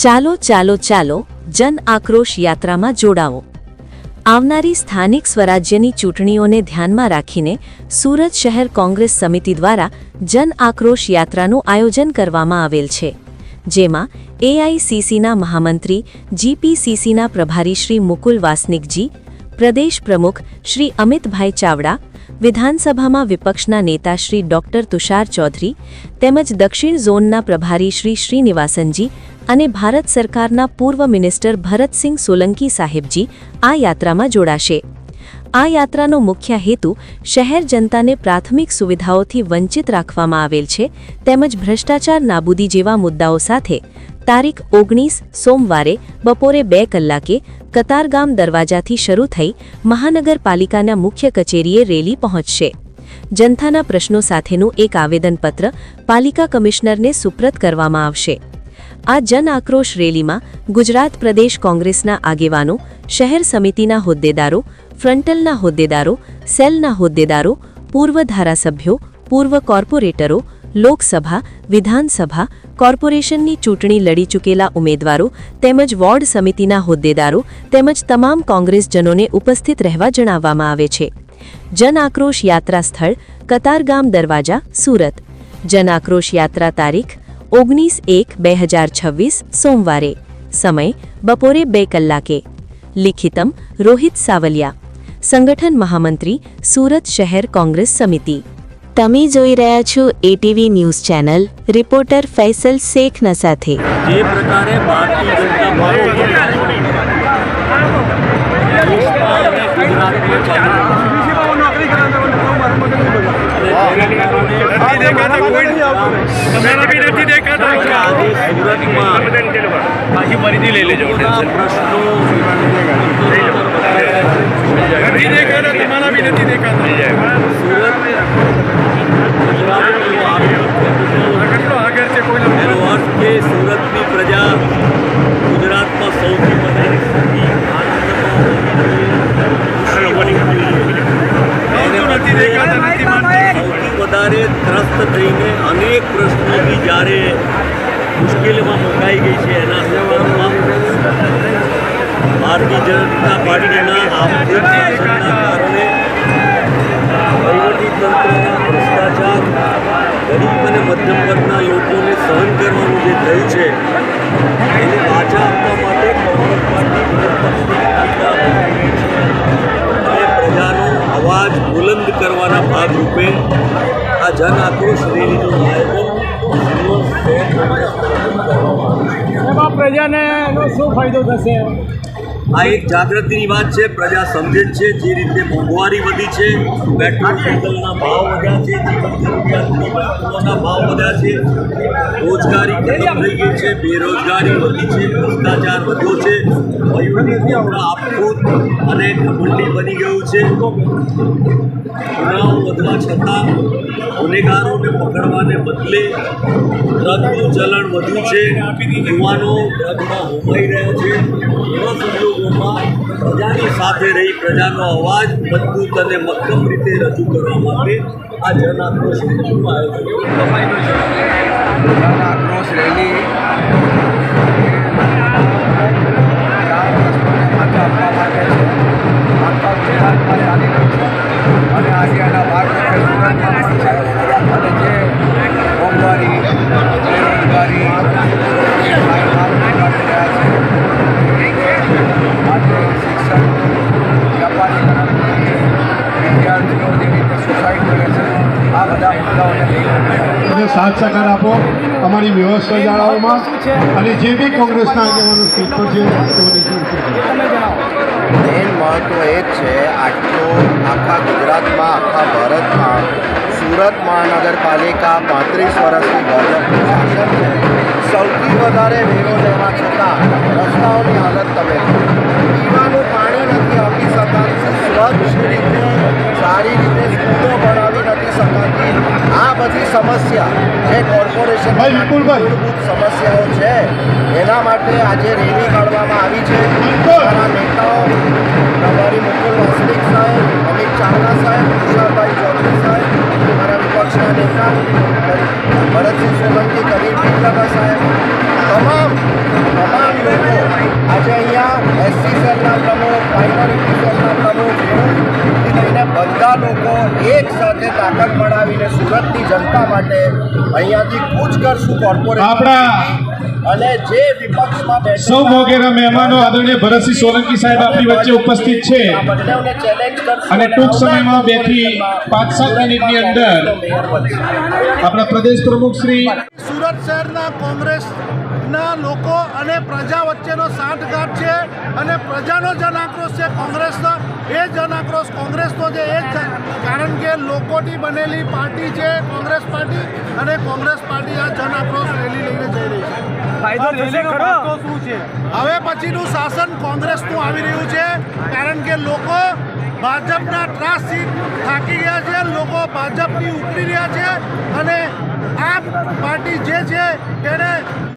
ચાલો ચાલો ચાલો જન આક્રોશ યાત્રામાં જોડાવો. આવનારી સ્થાનિક સ્વરાજ્યની ચૂંટણીઓને ધ્યાનમાં રાખીને સુરત શહેર કોંગ્રેસ સમિતિ દ્વારા જન આક્રોશ યાત્રાનું આયોજન કરવામાં આવેલ છે. જેમાં એઆઈસીસીના મહામંત્રી, જીપીસીસીના પ્રભારી શ્રી મુકુલ વાસનિકજી, પ્રદેશ પ્રમુખ શ્રી અમિતભાઈ ચાવડા, વિધાનસભામાં વિપક્ષના નેતા શ્રી ડોક્ટર તુષાર ચૌધરી, તેમજ દક્ષિણ ઝોનના પ્રભારી શ્રી શ્રીનિવાસનજી અને ભારત સરકારના પૂર્વ મિનિસ્ટર ભરતસિંહ સોલંકી સાહેબજી આ યાત્રામાં જોડાશે. આ યાત્રાનો મુખ્ય હેતુ શહેર જનતાને પ્રાથમિક સુવિધાઓથી વંચિત રાખવામાં આવેલ છે, તેમજ ભ્રષ્ટાચાર નાબૂદી જેવા મુદ્દાઓ સાથે તારીખ ઓગણીસ સોમવારે બપોરે બે કલાકે કતારગામ દરવાજાથી શરૂ થઈ મહાનગરપાલિકાના મુખ્ય કચેરીએ રેલી પહોંચશે. જનતાના પ્રશ્નો સાથેનું એક આવેદનપત્ર પાલિકા કમિશનરને સુપ્રત કરવામાં આવશે. આ જન આક્રોશ રેલીમાં ગુજરાત પ્રદેશ કોંગ્રેસના આગેવાનો, શહેર સમિતિના હોદ્દેદારો, ફ્રન્ટલના હોદ્દેદારો, સેલના હોદ્દેદારો, પૂર્વ ધારાસભ્યો, પૂર્વ કોર્પોરેટરો, લોકસભા, વિધાનસભા, કોર્પોરેશનની ચૂંટણી લડી ચૂકેલા ઉમેદવારો તેમજ વોર્ડ સમિતિના હોદ્દેદારો તેમજ તમામ કોંગ્રેસજનોને ઉપસ્થિત રહેવા જણાવવામાં આવે છે. જન આક્રોશ યાત્રા સ્થળ, કતારગામ દરવાજા, સુરત. જન આક્રોશ યાત્રા તારીખ ઓગણીસ એક બે હજાર છવ્વીસ સોમવારે સમય બપોરે બે કલાકે લિખિતમ રોહિત સાવલિયા સંગઠન મહામંત્રી સુરત શહેર કોંગ્રેસ સમિતિ તમે જોઈ રહ્યા છો ATV news channel reporter Faisal શેખના સાથે જે પ્રકારે ભારતીય જનતા પાર્ટી દેશમાં અને ગુજરાતમાં નથી દેખાતા કોઈ તમે બી નથી દેખાતા આજે સુરતમાં પાછી ફરીથી લઈ લેજો નથી દેખાતા તમારા બી નથી દેખાતા. સુરત ગુજરાતનું આર્થિક પ્રશ્નો કેટલો આગળ છે કોઈ એનો અર્થ કે સુરતની પ્રજા ગુજરાતમાં સૌથી વધારે ત્રસ્ત થઈને અનેક પ્રશ્નોથી જ્યારે મુશ્કેલીમાં મુકાઈ ગઈ છે એના સંદર્ભમાં ભારતીય જનતા પાર્ટીના આર્થિક શાસનના કારણે વહીવટીતંત્રના ભ્રષ્ટાચાર, ગરીબ અને મધ્યમ વર્ગના લોકોને સહન કરવાનું જે થયું છે શું ફાયદો થશે? આ એક જાગૃતિની વાત છે, પ્રજા સમજે છે, જે રીતે મોંઘવારી વધી છે, પેટ્રોલ ડીઝલના ભાવ વધ્યા છે જીવન વસ્તુઓના ભાવ વધ્યા છે, રોજગારી ખતમ થઈ ગઈ છે, બેરોજગારી વધી છે, ભ્રષ્ટાચાર વધ્યો છે વહીવટીતંત્ર આપખુદ અને ઘમંડી બની ગયું છે. ગુનાઓ વધવા છતાં ગુનેગારોને પકડવાને બદલે ડ્રગનું ચલણ વધુ છે. યુવાનો ડ્રગમાં હોમાઈ રહ્યા છે. એવા સંજોગોમાં પ્રજાની સાથે રહી પ્રજાનો અવાજ મજબૂત અને મક્કમ રીતે રજૂ કરવા માટે આ જન આક્રોશ આયોજન Gracias. અને સાથ સહકાર આપો. અમારી વ્યવસ્થા જાળવવામાં. અને જે બી કોંગ્રેસના આગેવાનો સ્ટેજ પર છે મેન મહત્ત્વ એ જ છે, આટલો આખા ગુજરાતમાં, આખા ભારતમાં સુરત મહાનગરપાલિકા પાંત્રીસ વર્ષથી ભાજપનું આ બધી સમસ્યા જે કોર્પોરેશન. મૂળભૂત સમસ્યાઓ છે એના માટે આજે રેલી કાઢવામાં આવી છે નેતાઓ પ્રભારી મુકુલ તાકાત મળાવીને સુરતની જનતા માટે અહીંયાથી કૂચ કરશું કોર્પોરેટ આપણા અને જે વિપક્ષમાં બેઠા સૌ વગેરે મહેમાનો આદરણીય ભરતસિંહ સોલંકી સાહેબ આપણી વચ્ચે ઉપસ્થિત છે. અને ટૂંક સમયમાં બેથી પાંચ સાત મિનિટની અંદર આપણા પ્રદેશ પ્રમુખ શ્રી સુરત શહેરના કોંગ્રેસના લોકો અને પ્રજા વચ્ચેનો સાંઠગાંઠ છે અને પ્રજાનો જન આક્રોશ છે કોંગ્રેસનો. એ જન આક્રોશ કોંગ્રેસનો છે એ જ કારણ કે લોકોની બનેલી પાર્ટી છે કોંગ્રેસ પાર્ટી અને કોંગ્રેસ પાર્ટી આ જન આક્રોશ રેલી લઈને જઈ રહી છે. ફાયદો થશે ખરો. શું છે? હવે પછીનું શાસન કોંગ્રેસનું આવી રહ્યું છે કારણ કે લોકો ભાજપના ત્રાસથી થાકી ગયા છે લોકો ભાજપની ઉતરી રહ્યા છે અને આ પાર્ટી જે છે તેને